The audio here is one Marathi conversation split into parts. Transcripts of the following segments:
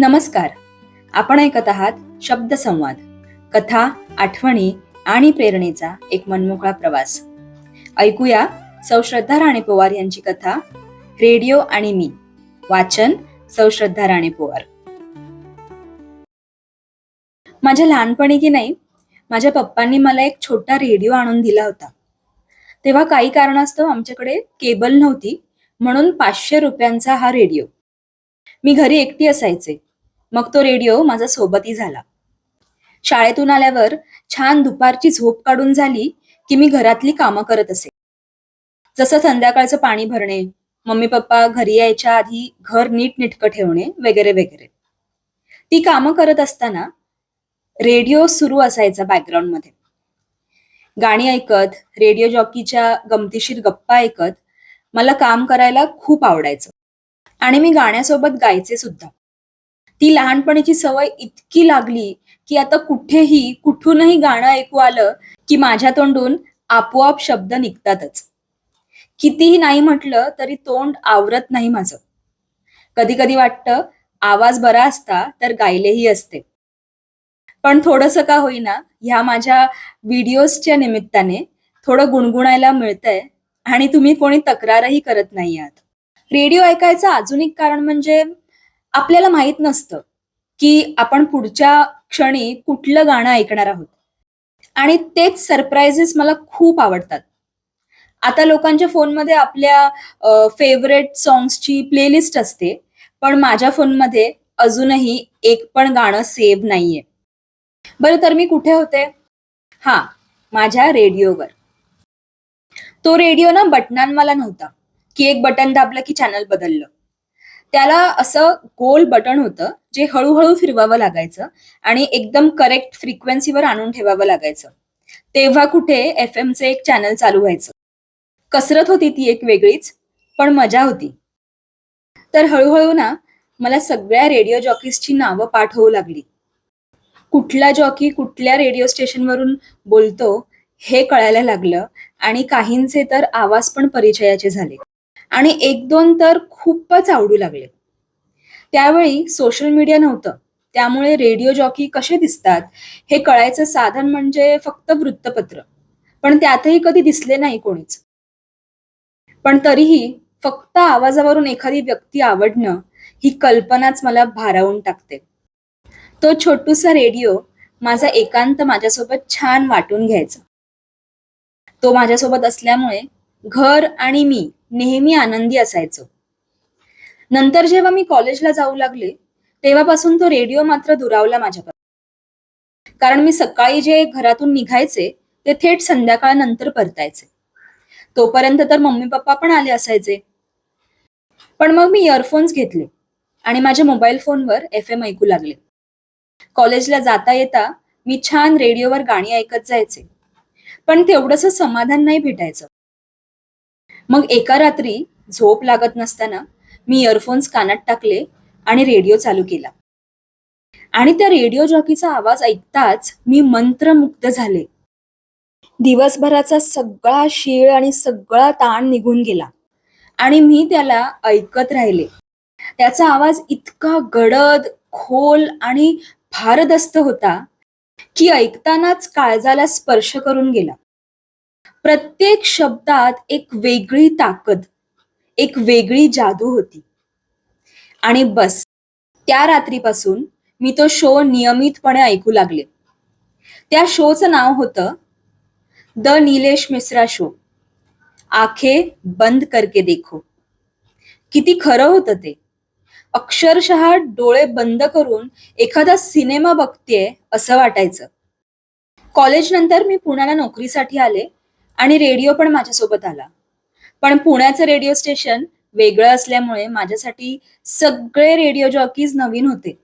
नमस्कार. आपण ऐकत आहात शब्दसंवाद कथा आठवणी आणि प्रेरणेचा एक मनमोकळा प्रवास. ऐकूया सौ श्रद्धा राणे पवार यांची कथा रेडिओ आणि मी वाचन सौ श्रद्धा राणे पवार. माझ्या लहानपणी की नाही माझ्या पप्पांनी मला एक छोटा रेडिओ आणून दिला होता. तेव्हा काही कारणास्तव आमच्याकडे केबल नव्हती म्हणून पाचशे रुपयांचा हा रेडिओ. मी घरी एकटी असायचे. मग तो रेडिओ माझा सोबती झाला. शाळेतून आल्यावर छान दुपारची झोप काढून झाली की मी घरातली कामं करत असे. जसं संध्याकाळचं पाणी भरणे मम्मी पप्पा घरी यायच्या आधी घर नीट निटकं ठेवणे वगैरे वगैरे. ती कामं करत असताना रेडिओ सुरू असायचा बॅकग्राऊंडमध्ये गाणी ऐकत रेडिओ जॉकीच्या गमतीशीर गप्पा ऐकत मला काम करायला खूप आवडायचं. आणि मी गाण्यासोबत गायचे सुद्धा. ती लहानपणीची सवय इतकी लागली की आता कुठेही कुठूनही गाणं ऐकू आलं की माझ्या तोंडून आपोआप शब्द निघतातच. कितीही नाही म्हटलं तरी तोंड आवरत नाही माझं. कधी कधी वाटतं आवाज बरा असता तर गायलेही असते. पण थोडस का होईना ह्या माझ्या व्हिडिओजच्या निमित्ताने थोडं गुणगुणायला मिळतंय आणि तुम्ही कोणी तक्रारही करत नाही आहात. रेडिओ ऐकायचं अजून एक कारण म्हणजे आपल्याला माहीत नसतं की आपण पुढच्या क्षणी कुठलं गाणं ऐकणार आहोत. आणि तेच सरप्राइजेस मला खूप आवडतात. आता लोकांच्या फोनमध्ये आपल्या फेवरेट सॉंग्सची प्लेलिस्ट असते पण माझ्या फोनमध्ये अजूनही एक पण गाणं सेव्ह नाहीये. बरं तर मी कुठे होते? हा माझ्या रेडिओवर तो रेडिओ ना बटनांवाला नव्हता की एक बटन दाबलं की चॅनल बदललं. त्याला असं गोल बटन होतं जे हळूहळू फिरवावं लागायचं आणि एकदम करेक्ट फ्रिक्वेन्सीवर आणून ठेवावं लागायचं. तेव्हा कुठे एफ चे एक चॅनल चालू व्हायचं. कसरत होती ती एक वेगळीच पण मजा होती. तर हळूहळू ना मला सगळ्या रेडिओ जॉकीजची नावं पाठ होऊ लागली. कुठला जॉकी कुठल्या रेडिओ स्टेशनवरून बोलतो हे कळायला लागलं आणि काहींचे तर आवाज पण परिचयाचे झाले. आणि एक दोन तर खूपच आवडू लागले. त्यावेळी सोशल मीडिया नव्हतं. त्यामुळे रेडिओ जॉकी कसे दिसतात हे कळायचं साधन म्हणजे फक्त वृत्तपत्र. पण त्यातही कधी दिसले नाही कोणीच. पण तरीही फक्त आवाजावरून एखादी व्यक्ती आवडणं ही कल्पनाच मला भारावून टाकते. तो छोटूसा रेडिओ माझा एकांत माझ्यासोबत छान वाटून घ्यायचा. तो माझ्यासोबत असल्यामुळे घर आणि मी नेहमी आनंदी असायचो. नंतर जेव्हा मी कॉलेजला जाऊ लागले तेव्हापासून तो रेडिओ मात्र दुरावला माझ्यापासून कारण मी सकाळी जे घरातून निघायचे ते थेट संध्याकाळनंतर परतायचे. तोपर्यंत तर मम्मी पप्पा पण आले असायचे. पण मग मी इयरफोन्स घेतले आणि माझ्या मोबाईल फोनवर एफ एम ऐकू लागले. कॉलेजला जाता येता मी छान रेडिओवर गाणी ऐकत जायचे. पण तेवढंसं समाधान नाही भेटायचं. मग एका रात्री झोप लागत नसताना मी इयरफोन्स कानात टाकले आणि रेडिओ चालू केला. आणि त्या रेडिओ जॉकीचा आवाज ऐकताच मी मंत्रमुग्ध झाले. दिवसभराचा सगळा शीळ आणि सगळा ताण निघून गेला आणि मी त्याला ऐकत राहिले. त्याचा आवाज इतका गडद खोल आणि भारदस्त होता की ऐकतानाच काळजाला स्पर्श करून गेला. प्रत्येक शब्दात एक वेगळी ताकद एक वेगळी जादू होती. आणि बस त्या रात्रीपासून मी तो शो नियमितपणे ऐकू लागले. त्या शोचं नाव होतं द नीलेश मिश्रा शो आखे बंद करके देखो. किती खरं होतं ते. अक्षरशः डोळे बंद करून एखादा सिनेमा बघतेय असं वाटायचं. कॉलेज नंतर मी पुण्याला नोकरीसाठी आले. आणि रेडिओ पण माझ्यासोबत आला. पण पुण्याचं रेडिओ स्टेशन वेगळं असल्यामुळे माझ्यासाठी सगळे रेडिओ जॉकीज नवीन होते.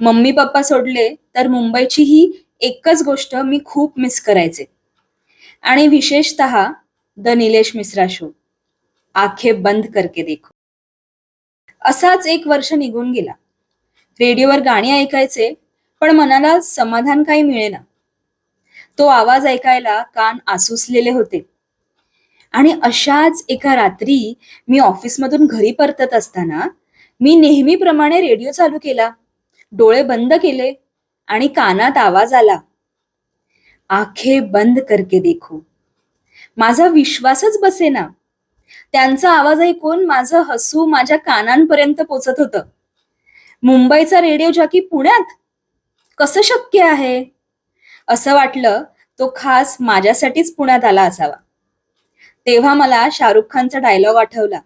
मम्मी पप्पा सोडले तर मुंबईची ही एकच गोष्ट मी खूप मिस करायचे. आणि विशेषत द निलेश मिश्रा शो आखे बंद करके देखो. असाच एक वर्ष निघून गेला. रेडिओवर गाणी ऐकायचे पण मनाला समाधान काही मिळेना. तो आवाज ऐकायला कान आसुसलेले होते. आणि अशाच एका रात्री मी ऑफिसमधून घरी परतत असताना मी नेहमीप्रमाणे रेडिओ चालू केला. डोळे बंद केले आणि कानात आवाज आला. आखे बंद करके देखो. माझा विश्वासच बसेना. त्यांचा आवाज ऐकून माझं हसू माझ्या कानांपर्यंत पोचत होतं. मुंबईचा रेडिओ जॉकी पुण्यात? कसं शक्य आहे? असं वाटलं तो खास माझ्यासाठीच पुण्यात आला असावा. तेव्हा मला शाहरुख खानचा डायलॉग आठवला.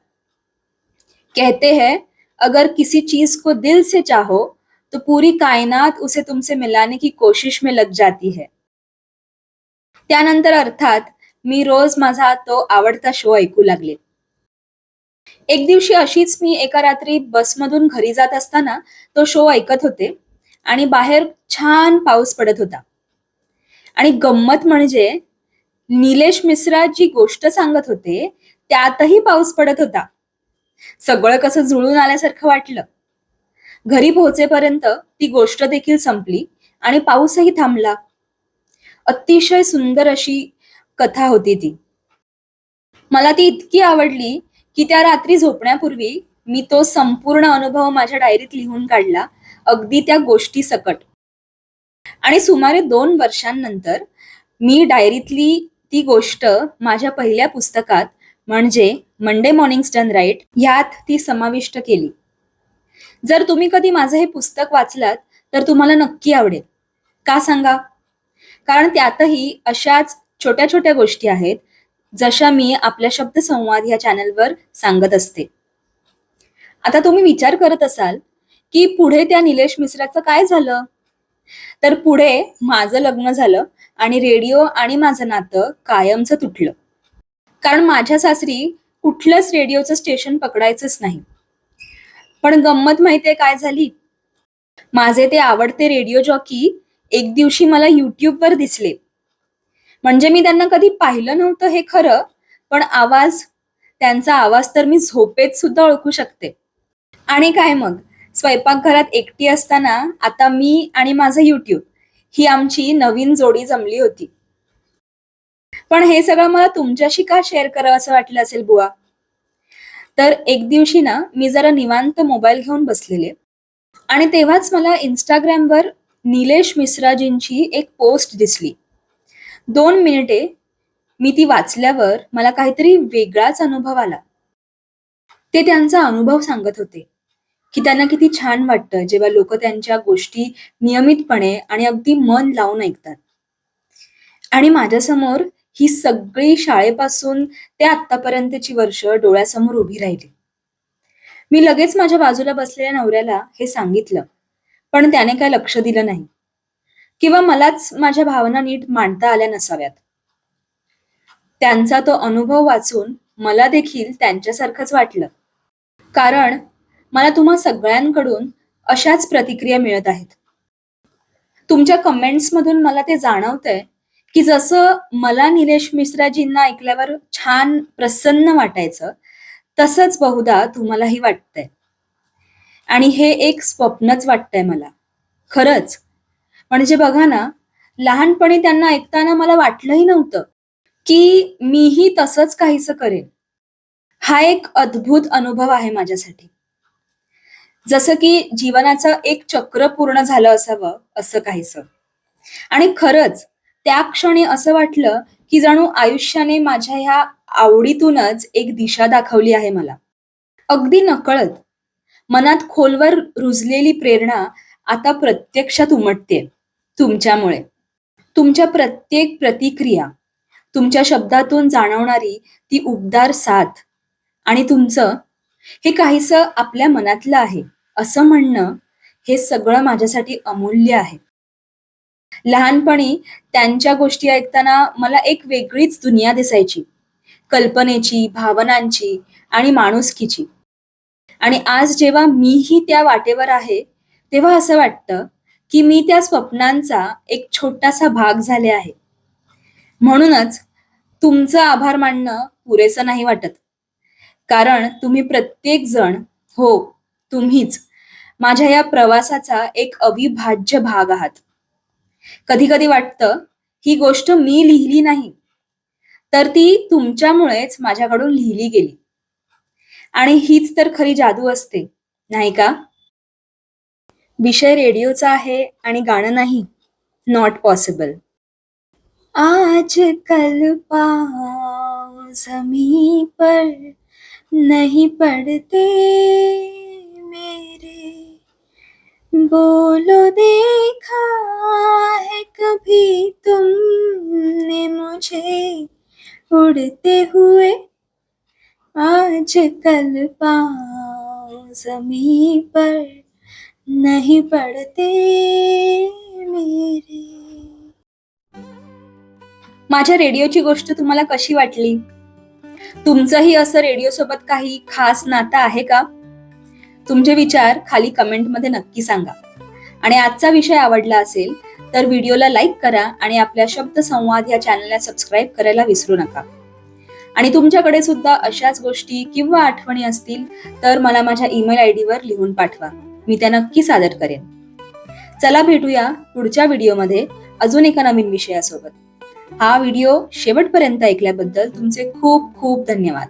कहते हैं अगर किसी चीज को दिल से चाहो तो पूरी कायनात उसे तुमसे मिलाने की कोशिश में लग जाती है. त्यानंतर अर्थात मी रोज माझा तो आवडता शो ऐकू लागले. एक दिवशी अशीच मी एका रात्री बसमधून घरी जात असताना तो शो ऐकत होते आणि बाहेर छान पाऊस पडत होता. आणि गंमत म्हणजे निलेश मिश्रा जी गोष्ट सांगत होते त्यातही पाऊस पडत होता. सगळं कसं जुळून आल्यासारखं वाटलं. घरी पोहोचेपर्यंत ती गोष्ट देखील संपली आणि पाऊसही थांबला. अतिशय सुंदर अशी कथा होती ती. मला ती इतकी आवडली की त्या रात्री झोपण्यापूर्वी मी तो संपूर्ण अनुभव माझ्या डायरीत लिहून काढला. अगदी त्या गोष्टी सकट. आणि सुमारे दोन वर्षांनंतर मी डायरीतली ती गोष्ट माझ्या पहिल्या पुस्तकात म्हणजे मंडे मॉर्निंग डन राईट ह्यात ती समाविष्ट केली. जर तुम्ही कधी माझं हे पुस्तक वाचलात तर तुम्हाला नक्की आवडेल. का सांगा? कारण त्यातही अशाच छोट्या छोट्या गोष्टी आहेत जशा मी आपल्या शब्द संवाद ह्या चॅनलवर सांगत असते. आता तुम्ही विचार करत असाल की पुढे त्या निलेश मिश्राचं काय झालं? तर पुढे माझं लग्न झालं आणि रेडिओ आणि माझं नातं कायमचं तुटलं. कारण माझ्या सासरी कुठलंच रेडिओचं स्टेशन पकडायचंच नाही. पण गंमत माहितीये काय झाली? माझे ते आवडते रेडिओ जॉकी एक दिवशी मला युट्यूबवर दिसले. म्हणजे मी त्यांना कधी पाहिलं नव्हतं हे खरं पण आवाज त्यांचा आवाज तर मी झोपेत सुद्धा ओळखू शकते. आणि काय मग? स्वयंपाकघरात एकटी असताना आता मी आणि माझं युट्यूब ही आमची नवीन जोडी जमली होती. पण हे सगळं मला तुमच्याशी का शेअर करावं असं वाटलं असेल बुवा? तर एक दिवशी ना मी जरा निवांत मोबाईल घेऊन बसलेले. आणि तेव्हाच मला इंस्टाग्रामवर निलेश मिश्राजींची एक पोस्ट दिसली. दोन मिनिटे मी ती वाचल्यावर मला काहीतरी वेगळाच अनुभव आला. ते त्यांचा अनुभव सांगत होते. की त्यांना किती छान वाटतं जेव्हा लोक त्यांच्या गोष्टी नियमितपणे आणि अगदी मन लावून ऐकतात. आणि माझ्यासमोर ही सगळी शाळेपासून ते आतापर्यंतची वर्ष डोळ्यासमोर उभी राहिली. मी लगेच माझ्या बाजूला बसलेल्या नवऱ्याला हे सांगितलं पण त्याने काय लक्ष दिलं नाही. किंवा मलाच माझ्या भावना नीट मांडता आल्या नसाव्यात. त्यांचा तो अनुभव वाचून मला देखील त्यांच्यासारखंच वाटलं. कारण मला तुम्हा सगळ्यांकडून अशाच प्रतिक्रिया मिळत आहेत. तुमच्या कमेंट्स मधून मला ते जाणवतंय की जसं मला निलेश मिश्राजींना ऐकल्यावर छान प्रसन्न वाटायचं तसंच बहुधा तुम्हालाही वाटतंय. आणि हे एक स्वप्नच वाटतंय मला. खरंच. म्हणजे बघा ना लहानपणी त्यांना ऐकताना मला वाटलंही नव्हतं की मीही तसंच काहीसं करेन. हा एक अद्भुत अनुभव आहे माझ्यासाठी. जसं की जीवनाचं एक चक्र पूर्ण झालं असावं असं काहीसं. आणि खरंच त्या क्षणी असं वाटलं की जणू आयुष्याने माझ्या ह्या आवडीतूनच एक दिशा दाखवली आहे मला. अगदी नकळत मनात खोलवर रुजलेली प्रेरणा आता प्रत्यक्षात उमटते तुमच्यामुळे. तुमच्या प्रत्येक प्रतिक्रिया तुमच्या शब्दातून जाणवणारी ती उबदार साथ आणि तुमचं हे काहीसं आपल्या मनातलं आहे. असं म्हणणं हे सगळं माझ्यासाठी अमूल्य आहे. लहानपणी त्यांच्या गोष्टी ऐकताना मला एक वेगळीच दुनिया दिसायची. कल्पनेची भावनांची आणि माणुसकीची. आणि आज जेव्हा मीही त्या वाटेवर आहे तेव्हा असं वाटतं की मी त्या स्वप्नांचा एक छोटासा भाग झाले आहे. म्हणूनच तुमचं आभार मानणं पुरेसं नाही वाटत. कारण तुम्ही प्रत्येक जण हो तुम्हीच माझ्या या प्रवासाचा एक अविभाज्य भाग आहात. कधी कधी वाटतं ही गोष्ट मी लिहिली नाही तर ती तुमच्यामुळेच माझ्याकडून लिहिली गेली. आणि हीच तर खरी जादू असते नाही का? विषय रेडिओचा आहे आणि गाणं नाही नॉट पॉसिबल आज कल पाँव जमी पर नहीं पड़ते. मेरे। बोलो देखा है कभी तुमने मुझे? उड़ते हुए आज कल पाओ जमी पर नहीं पड़ते मेरे। माझ्या रेडिओची गोष्ट तुम्हाला कशी वाटली? तुमचंही असं रेडिओ सोबत काही खास नातं आहे का? तुमचे विचार खाली कमेंटमध्ये नक्की सांगा. आणि आजचा विषय आवडला असेल तर व्हिडिओला लाईक करा आणि आपल्या शब्द संवाद या चॅनलला सबस्क्राईब करायला विसरू नका. आणि तुमच्याकडे सुद्धा अशाच गोष्टी किंवा आठवणी असतील तर मला माझ्या ईमेल आय डीवर लिहून पाठवा. मी त्या नक्की सादर करेन. चला भेटूया पुढच्या व्हिडिओमध्ये अजून एका नवीन विषयासोबत. हा व्हिडिओ शेवटपर्यंत ऐकल्याबद्दल तुमचे खूप खूप धन्यवाद.